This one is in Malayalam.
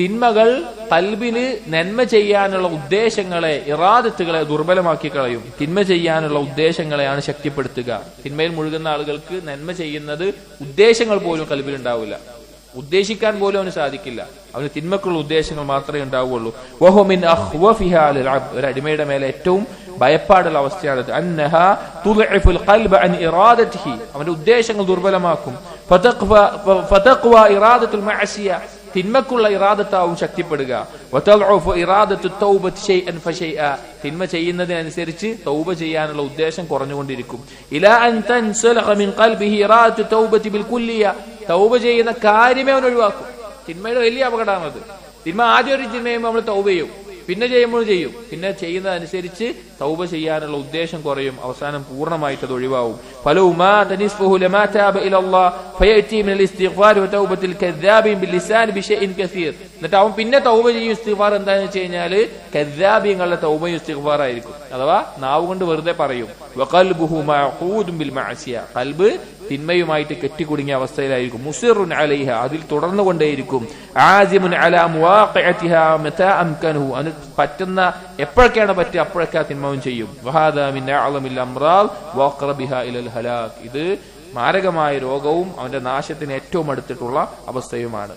തിന്മകൾ കൽബിന് നന്മ ചെയ്യാനുള്ള ഉദ്ദേശങ്ങളെ ഇറാദത്തുകളെ ദുർബലമാക്കി കളയും. തിന്മ ചെയ്യാനുള്ള ഉദ്ദേശങ്ങളെയാണ് ശക്തിപ്പെടുത്തുക. തിന്മയിൽ മുഴുകുന്ന ആളുകൾക്ക് നന്മ ചെയ്യുന്നത് ഉദ്ദേശങ്ങൾ പോലും കൽബിൽ ഉണ്ടാവില്ല ഉദ്ദേശിക്കാൻ പോലും അവന് സാധിക്കില്ല. അവന് തിന്മക്കുള്ള ഉദ്ദേശങ്ങൾ മാത്രമേ ഉണ്ടാവുകയുള്ളൂ അബ് ഒരു അടിമയുടെ മേലെ ഏറ്റവും ഭയപ്പാടുള്ള അവസ്ഥയാണത് അവന്റെ ഉദ്ദേശങ്ങൾ ദുർബലമാക്കും. തിന്മക്കുള്ള ഇറാദത്താവും ശക്തിപ്പെടുക. തിന്മ ചെയ്യുന്നതിനനുസരിച്ച് തൗബ ചെയ്യാനുള്ള ഉദ്ദേശം കുറഞ്ഞുകൊണ്ടിരിക്കും. തൗബ ചെയ്യുന്ന കാര്യമേ അവൻ ഒഴിവാക്കും. തിന്മയുടെ വലിയ അപകടമാണത്. തിന്മ ആദ്യം ഒരു തിന്മ നമ്മൾ തൗബ ചെയ്യും. പിന്നെ ചെയ്യുമ്പോൾ ചെയ്യും. പിന്നെ ചെയ്യുന്നതനുസരിച്ച് തൗബ ചെയ്യാനുള്ള ഉദ്ദേശം കുറയും. അവസാനം പൂർണമായിട്ട് അത് ഒഴിവാവും. ഫലോ മിനൽ ഇസ്തിഗ്ഫാർ വതൗബത്തിൽ കദ്ദാബിൻ ബില്ലിസാൻ ബിശൈഇൻ കസീർ. എന്നിട്ട് അവൻ പിന്നെ തൗബ ചെയ്യും. ഇസ്തിഗ്ഫാർ എന്താണെന്ന് വെച്ച് കഴിഞ്ഞാൽ കദ്ദാബിങ്ങളുടെ തൗബയും ഇസ്തിഗ്ഫാർ ആയിരിക്കും. അഥവാ നാവ് കൊണ്ട് വെറുതെ പറയും. വഖൽബുഹു മഅഖൂദുൻ ബിൽ മഅസിയ. ഖൽബ് തിന്മയുമായിട്ട് കെട്ടിക്കുടുങ്ങിയ അവസ്ഥയിലായിരിക്കും. മുസിറുൻ അലൈഹ. അതിൽ തുടർന്നു കൊണ്ടേയിരിക്കും. ആസിമുൻ അലാ മുവാഖിഅതിഹാ മതാ അംകനഹു. അന പറ്റുന്ന എപ്പോഴൊക്കെയാണ് പറ്റുക? അപ്പോഴൊക്കെ ആ തിന്മവും ചെയ്യും. വഹാദാ മിൻ അഅലമിൽ അംറാൽ വഖറബിഹാ ഇലൽ ഹലാക് ഇത് മാരകമായ രോഗവും അവന്റെ നാശത്തിന് ഏറ്റവും അടുത്തിട്ടുള്ള അവസ്ഥയുമാണ്.